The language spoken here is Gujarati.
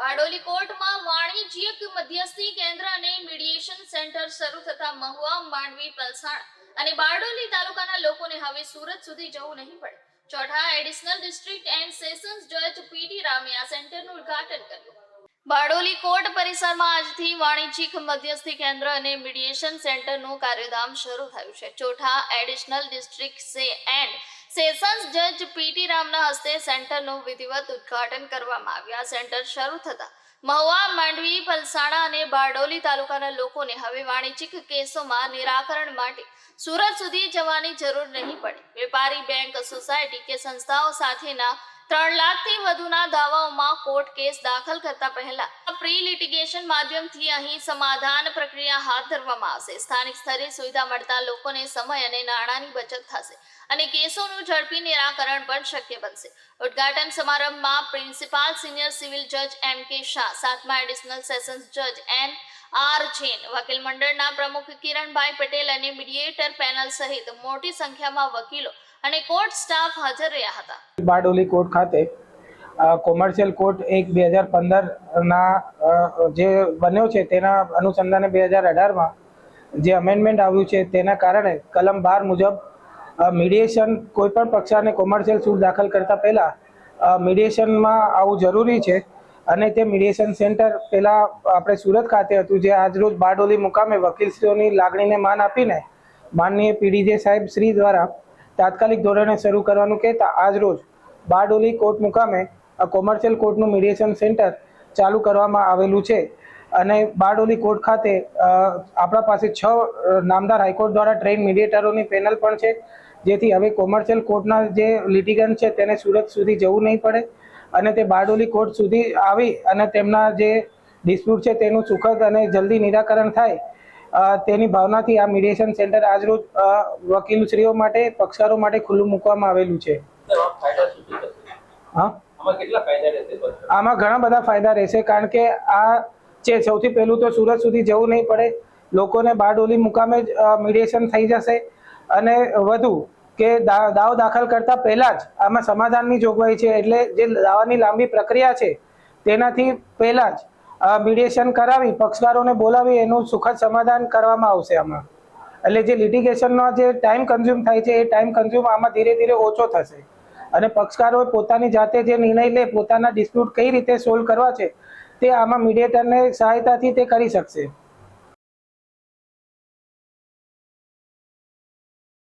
બારડોલી કોર્ટમાં વાણિજ્યક મધ્યસ્થી કેન્દ્ર અને મીડિયેશન સેન્ટર શરૂ થતા મહુવા, માંડવી, પલસાણ અને બારડોલી તાલુકાના લોકોને હવે સુરત સુધી જવું નહીં પડે. ચોથા એડિશનલ ડિસ્ટ્રિક્ટ એન્ડ સેશન્સ જજ પીટી રામે આ સેન્ટરનું ઉદ્ઘાટન કર્યું. બારડોલી કોર્ટ પરિસરમાં આજથી વાણિજ્યિક મધ્યસ્થી કેન્દ્ર અને મીડિયેશન સેન્ટરનું કાર્યધામ શરૂ થયું છે. ચોથા એડિશનલ ડિસ્ટ્રિક્ટ સે એન્ડ સેશન્સ જજ પીટી રામના હસ્તે સેન્ટરનું વિધિવત ઉદઘાટન કરવામાં આવ્યું. આ સેન્ટર શરૂ થતા મહુવા, માંડવી, પલસાણા અને બારડોલી તાલુકાના લોકોને હવે વાણિજ્યિક કેસોમાં નિરાકરણ માટે સુરત સુધી જવાની જરૂર નહીં પડે. વેપારી બેંક સોસાયટી કે સંસ્થાઓ સાથેના ત્રણ લાખથી વધુના દાવાઓમાં કોર્ટ કેસ દાખલ કરતા પહેલા પ્રી લિટિગેશન માધ્યમથી અહીં સમાધાન પ્રક્રિયા હાથ ધરવામાં આવશે. સ્થાનિક સ્તરે સુવિધા મળતા લોકોને સમય અને નાણાંની બચત થશે અને કેસોનું ઝડપી નિરાકરણ પણ શક્ય બનશે. ઉદ્ઘાટન સમારંભમાં પ્રિન્સિપાલ સિનિયર સિવિલ જજ એમ કે શાહ, સાતમા એડિશનલ સેશન્સ જજ એન આર જૈન, વકીલ મંડળના પ્રમુખ કિરણભાઈ પટેલ અને મીડિયેટર પેનલ સહિત મોટી સંખ્યામાં વકીલો અને કોર્ટ સ્ટાફ હાજર રહ્યા હતા. બારડોલી કોર્ટ ખાતે કોમર્શિયલ કોર્ટ એક બે હજાર પંદરના જે બન્યો છે તેના અનુસંધાને બે હજાર અઢારમાં જે અમેન્ડમેન્ટ આવ્યું છે તેના કારણે કલમ બાર મુજબ મીડિયેશન કોઈ પણ પક્ષાને કોમર્શિયલ સૂટ દાખલ કરતા પહેલાં મીડિયેશનમાં આવવું જરૂરી છે અને તે મીડિયેશન સેન્ટર પહેલાં આપણે સુરત ખાતે હતું જે આજરોજ બારડોલી મુકામે વકીલશ્રીઓની લાગણીને માન આપીને માનનીય પીડીજે સાહેબ શ્રી દ્વારા તાત્કાલિક ધોરણે શરૂ કરવાનું કહેતા આજરોજ બારડોલી કોર્ટ મુકામે કોમર્શિયલ કોર્ટનું મીડિયેશન સેન્ટર ચાલુ કરવામાં આવેલું છે. અને બારડોલી કોર્ટ ખાતે આપણા પાસે છ નામદાર હાઈકોર્ટ દ્વારા ટ્રેન મીડિયેટરોની પેનલ પણ છે, જેથી હવે કોમર્શિયલ કોર્ટના જે લિટિગન છે તેને સુરત સુધી જવું નહીં પડે અને તે બારડોલી કોર્ટ સુધી આવી અને તેમના જે ડિસ્પ્યુટ છે તેનું સુખદ અને જલ્દી નિરાકરણ થાય તેની ભાવનાથી આ મીડિયેશન સેન્ટર આજરોજ વકીલશ્રીઓ માટે પક્ષકારો માટે ખુલ્લું મૂકવામાં આવેલું છે? હા? આમાં ઘણા બધા ફાયદા રહેશે કારણ કે આ છે સૌથી પહેલું તો સુરત સુધી જવું નહીં પડે. લોકોને બારડોલી મુકામે જ મીડિયેશન થઈ જશે. અને વધુ કે દાવ દાખલ કરતા પહેલા જ આમાં સમાધાનની જોગવાઈ છે. એટલે જે દાવાની લાંબી પ્રક્રિયા છે તેનાથી પહેલા જ મીડિયેશન કરાવી, પક્ષકારોને બોલાવી, એનું સુખદ સમાધાન કરવામાં આવશે આમાં. એટલે જે લિટિગેશનનો જે ટાઈમ કન્ઝ્યુમ થાય છે, એ ટાઈમ કન્ઝ્યુમ આમાં ધીરે ધીરે ઓછો થશે. અને પક્ષકારો પોતાની જાતે જે નિર્ણય લે, પોતાના ડિસ્પ્યુટ કઈ રીતે સોલ્વ કરવા છે, તે આમાં મીડિયેટરને સહાયતાથી તે કરી શકશે.